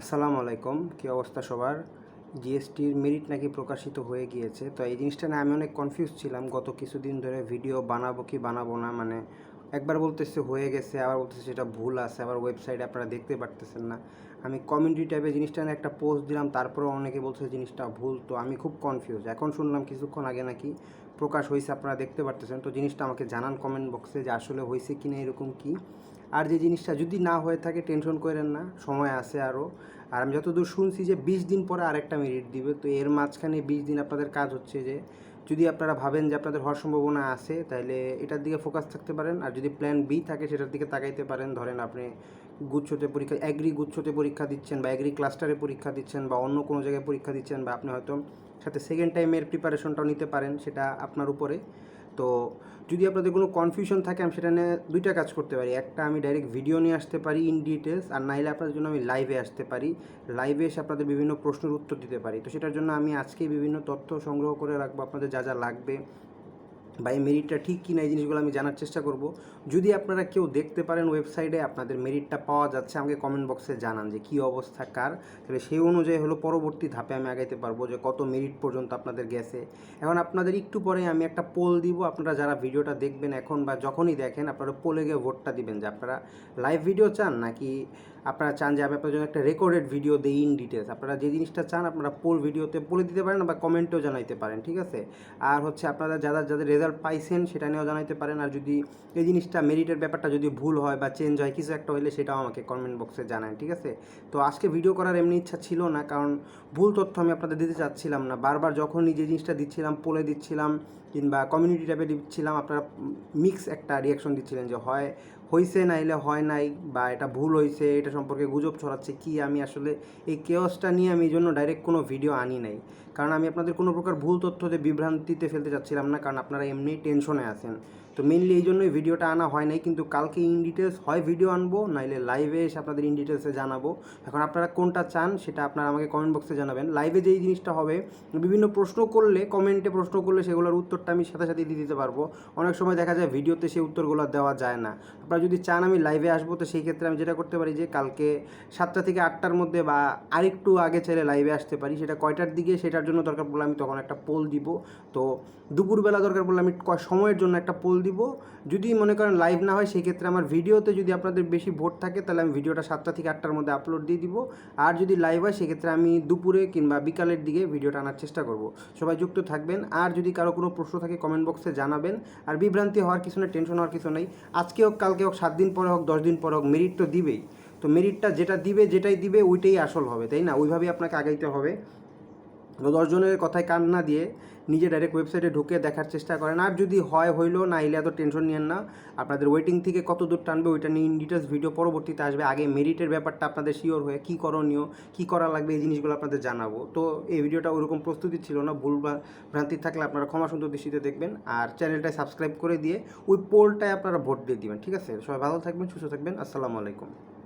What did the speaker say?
আসসালামু আলাইকুম, কী অবস্থা সবার? জিএসটির মেরিট নাকি প্রকাশিত হয়ে গিয়েছে? তো এই জিনিসটা নিয়ে আমি অনেক কনফিউজ ছিলাম। গত কিছুদিন ধরে ভিডিও বানাবো কি বানাবো না মানে একবার বলতেছে হয়ে গেছে, আবার বলতেছে সেটা ভুল আছে, আবার ওয়েবসাইটে আপনারা দেখতে পারতেছেন না। আমি কমিউনিটি ট্যাবে জিনিসটা নিয়ে একটা পোস্ট দিলাম, তারপরেও অনেকে বলছে জিনিসটা ভুল, তো আমি খুব কনফিউজ এখন শুনলাম কিছুক্ষণ আগে নাকি প্রকাশ হয়েছে, আপনারা দেখতে পারতেছেন। তো জিনিসটা আমাকে জানান কমেন্ট বক্সে যে আসলে হয়েছে কি না এরকম কি? আর যে জিনিসটা যদি না হয়ে থাকে টেনশন করেন না, সময় আছে আরও আর আমি যতদূর শুনছি যে বিশ দিন পরে আরেকটা মেরিট দিবে, তো এর মাঝখানে বিশ দিন আপনাদের কাজ হচ্ছে যে, যদি আপনারা ভাবেন যে আপনাদের হওয়ার সম্ভাবনা আছে তাহলে এটার দিকে ফোকাস থাকতে পারেন। আর যদি প্ল্যান বি থাকে, সেটার দিকে তাকাইতে পারেন। ধরেন আপনি গুচ্ছতে পরীক্ষা অ্যাগ্রি গুচ্ছতে পরীক্ষা দিচ্ছেন বা অ্যাগ্রি ক্লাস্টারে পরীক্ষা দিচ্ছেন বা অন্য কোনো জায়গায় পরীক্ষা দিচ্ছেন বা আপনি হয়তো সাথে সেকেন্ড টাইমের প্রিপারেশনটাও নিতে পারেন, সেটা আপনার উপরে। তো যদি আপনাদের কোনো কনফিউশন থাকে, আমি সেটা নিয়ে দুইটা কাজ করতে পারি। একটা আমি ডাইরেক্ট ভিডিও নিয়ে আসতে পারি ইন ডিটেলস আর নাইলে আপনাদের জন্য আমি লাইভে আসতে পারি। লাইভে এসে আপনাদের বিভিন্ন প্রশ্নের উত্তর দিতে পারি। তো সেটার জন্য আমি আজকেই বিভিন্ন তথ্য সংগ্রহ করে রাখব। আপনাদের যা যা লাগবে বা এই মেরিটটা ঠিক কি না এই জিনিসগুলো আমি জানার চেষ্টা করব। যদি আপনারা কেউ দেখতে পারেন ওয়েবসাইটে আপনাদের মেরিটটা পাওয়া যাচ্ছে, আমাকে কমেন্ট বক্সে জানান যে কী অবস্থা, কার? তাহলে সেই অনুযায়ী হলো পরবর্তী ধাপে আমি আগাইতে পারব যে কত মেরিট পর্যন্ত আপনাদের গেছে। এখন আপনাদের একটু পরে আমি একটা পোল দিব। আপনারা যারা ভিডিওটা দেখবেন এখন বা যখনই দেখেন, আপনারা পোলে গিয়ে ভোটটা দিবেন যে আপনারা লাইভ ভিডিও চান নাকি আপনারা চান যে আমি আপনার জন্য একটা রেকর্ডেড ভিডিও দিই ইন ডিটেলস আপনারা যে জিনিসটা চান, আপনারা পোল ভিডিওতে বলে দিতে পারেন বা কমেন্টেও জানাইতে পারেন, ঠিক আছে? আর হচ্ছে আপনারা যারা, যাদের রেজাল্ট পাইছেন, সেটা নিয়েও জানাইতে পারেন। আর যদি এই জিনিসটা মেরিটের ব্যাপারটা যদি ভুল হয় বা চেঞ্জ হয়, কিছু একটা হলে সেটাও আমাকে কমেন্ট বক্সে জানান, ঠিক আছে? তো আজকে ভিডিও করার এমনি ইচ্ছা ছিল না, কারণ ভুল তথ্য আমি আপনাদের দিতে চাচ্ছিলাম না। বারবার যখনই যে জিনিসটা দিচ্ছিলাম, পোলে দিচ্ছিলাম, কিংবা কমিউনিটি ট্যাবে দিচ্ছিলাম, আপনারা মিক্স একটা রিয়াকশন দিচ্ছিলেন যে হয় হয়েছে নাইলে হয় নাই, বা এটা ভুল হয়েছে এটা সম্পর্কে গুজব ছড়াচ্ছে কি, আমি আসলে এই কেওসটা নিয়ে আমি এই জন্য ডাইরেক্ট কোনো ভিডিও আনি নাই। কারণ আমি আপনাদের কোনো প্রকার ভুল তথ্যতে বিভ্রান্তিতে ফেলতে চাচ্ছিলাম না, কারণ আপনারা এমনি টেনশনে আছেন। তো মেনলি এই জন্যই ভিডিওটা আনা হয় নাই, কিন্তু কালকে ইন ডিটেলস হয় ভিডিও আনব, নাইলে লাইভে এসে আপনাদের ইন ডিটেলসে জানাব। এখন আপনারা কোনটা চান সেটা আপনারা আমাকে কমেন্ট বক্সে জানাবেন। লাইভে যেই জিনিসটা হবে, বিভিন্ন প্রশ্ন করলে কমেন্টে প্রশ্ন করলে সেগুলোর উত্তরটা আমি সাথে সাথে দিয়ে দিতে পারব। অনেক সময় দেখা যায় ভিডিওতে সেই উত্তরগুলো দেওয়া যায় না। আপনারা যদি চান আমি লাইভে আসব, তো সেই ক্ষেত্রে আমি যেটা করতে পারি যে, কালকে সাতটা থেকে আটটার মধ্যে বা আরেকটু আগে চাইলে লাইভে আসতে পারি। সেটা কয়টার দিকে, সেটার জন্য দরকার পড়লে আমি তখন একটা পোল দিব। তো দুপুরবেলা দরকার পড়লে আমি সময়ের জন্য একটা পোল দিব। যদি মনে করেন লাইভ না হয় সেই ক্ষেত্রে আমার ভিডিওতে যদি আপনাদের বেশি ভোট থাকে, তাহলে আমি ভিডিওটা সাতটা থেকে আটটার মধ্যে আপলোড দিয়ে দিব। আর যদি লাইভ হয়, সেক্ষেত্রে আমি দুপুরে কিংবা বিকালের দিকে ভিডিওটা আনার চেষ্টা করব। সবাই যুক্ত থাকবেন। আর যদি কারও কোনো প্রশ্ন থাকে কমেন্ট বক্সে জানাবেন। আর বিভ্রান্তি হওয়ার কিছু নেই টেনশন হওয়ার কিছু নেই। আজকে হোক, কালকে হোক, সাত দিন পরে হোক, দশ দিন পরে হোক মেরিট তো দিবেই। তো মেরিটটা যেটা দিবে, যেটাই দিবে, ওইটাই আসল হবে, তাই না? ওইভাবেই আপনাকে আগাইতে হবে। দশজনের কথায় কান না দিয়ে নিজে ডাইরেক্ট ওয়েবসাইটে ঢুকে দেখার চেষ্টা করেন। আর যদি হয়, হইল না এলে এত টেনশন নিয়েন না। আপনাদের ওয়েটিং থেকে কত দূর টানবে, ওইটা নিয়ে ডিটেলস ভিডিও পরবর্তীতে আসবে। আগে মেরিটের ব্যাপারটা আপনাদের শিওর হয়ে কী করণীয়, কী করা লাগবে, এই জিনিসগুলো আপনাদের জানাব। তো এই ভিডিওটা ওরকম প্রস্তুতি ছিল না, ভুল ভ্রান্তি থাকলে আপনারা ক্ষমা সুন্দর দৃষ্টিতে দেখবেন। আর চ্যানেলটায় সাবস্ক্রাইব করে দিয়ে ওই পোলটায় আপনারা ভোট দিয়ে দিবেন, ঠিক আছে? সবাই ভালো থাকবেন, সুস্থ থাকবেন, আসসালামু আলাইকুম।